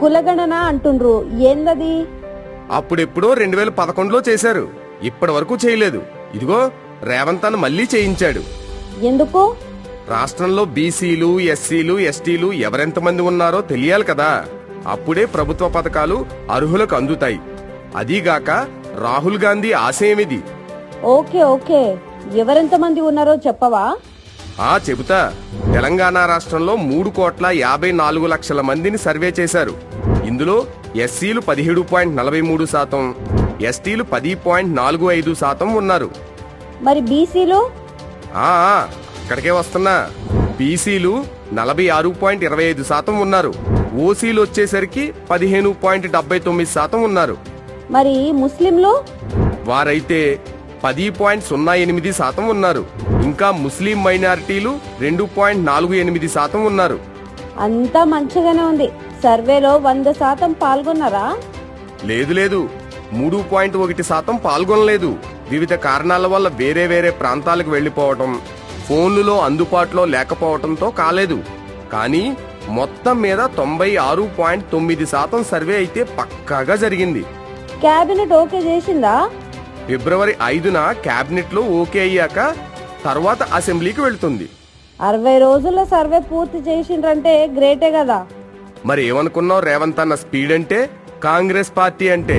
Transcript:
కులగణన అంటుండ్రు. ఏందది? అప్పుడెప్పుడో రెండు వేల పదకొండులో చేశారు. ఇప్పటి వరకు చేయలేదు. ఇదిగో రేవంత్ అన్న మళ్ళీ చేయించాడు. ఎందుకు? రాష్ట్రంలో బీసీలు ఎస్సీలు ఎస్టీలు ఎవరెంతమంది ఉన్నారో తెలియాలి కదా. అప్పుడే ప్రభుత్వ పథకాలు అర్హులకు అందుతాయి. అదీగాక రాహుల్ గాంధీ ఆశయమిది. Okay okay. ఎవరెంతమంది ఉన్నారో చెప్పవా? ఆ చెబుతా. తెలంగాణ రాష్ట్రంలో మూడు కోట్ల యాభై నాలుగు లక్షల మందిని సర్వే చేశారు. ఇందులో ఎస్సీలు పదిహేడు పాయింట్ నలభై మూడు శాతం ఎస్టీలు పది పాయింట్ నాలుగు ఐదు శాతం ఉన్నారు. మరి బీసీలు? అక్కడికే వస్తున్నా. బీసీలు నలభై ఆరు పాయింట్ ఇరవై ఐదు శాతం ఉన్నారు. ఓసీలు వచ్చేసరికి పదిహేను పాయింట్ డెబ్బై తొమ్మిది శాతం ఉన్నారు. మరి ముస్లింలు? వారైతే పది పాయింట్ సున్నా ఎనిమిది శాతం ఉన్నారు. ఇంకా ముస్లిం మైనారిటీలు రెండు పాయింట్ నాలుగు ఎనిమిది శాతం ఉన్నారు. అంతా మంచిగానే ఉంది. సర్వేలో వంద శాతం పాల్గొన్నారా? లేదు లేదు. మూడు పాయింట్ ఒకటి శాతం పాల్గొనలేదు. వివిధ కారణాల వల్ల వేరే వేరే ప్రాంతాలకు వెళ్ళిపోవటం ఫోన్లలో అందుబాటులో లేకపోవటంతో కాలేదు. కానీ మొత్తం మీద తొంభై ఆరు పాయింట్ తొమ్మిది శాతం సర్వే అయితే పక్కాగా జరిగింది. క్యాబినెట్ ఓకే చేసిందా? ఫిబ్రవరి ఐదున కేబినెట్లో ఓకే అయ్యాక తర్వాత అసెంబ్లీకి వెళ్తుంది. అరవై రోజుల సర్వే పూర్తి చేసిండ్రంటే గ్రేటే కదా. మరి ఏమనుకున్నావు రేవంత్ అన్న స్పీడ్ అంటే? కాంగ్రెస్ పార్టీ అంటే?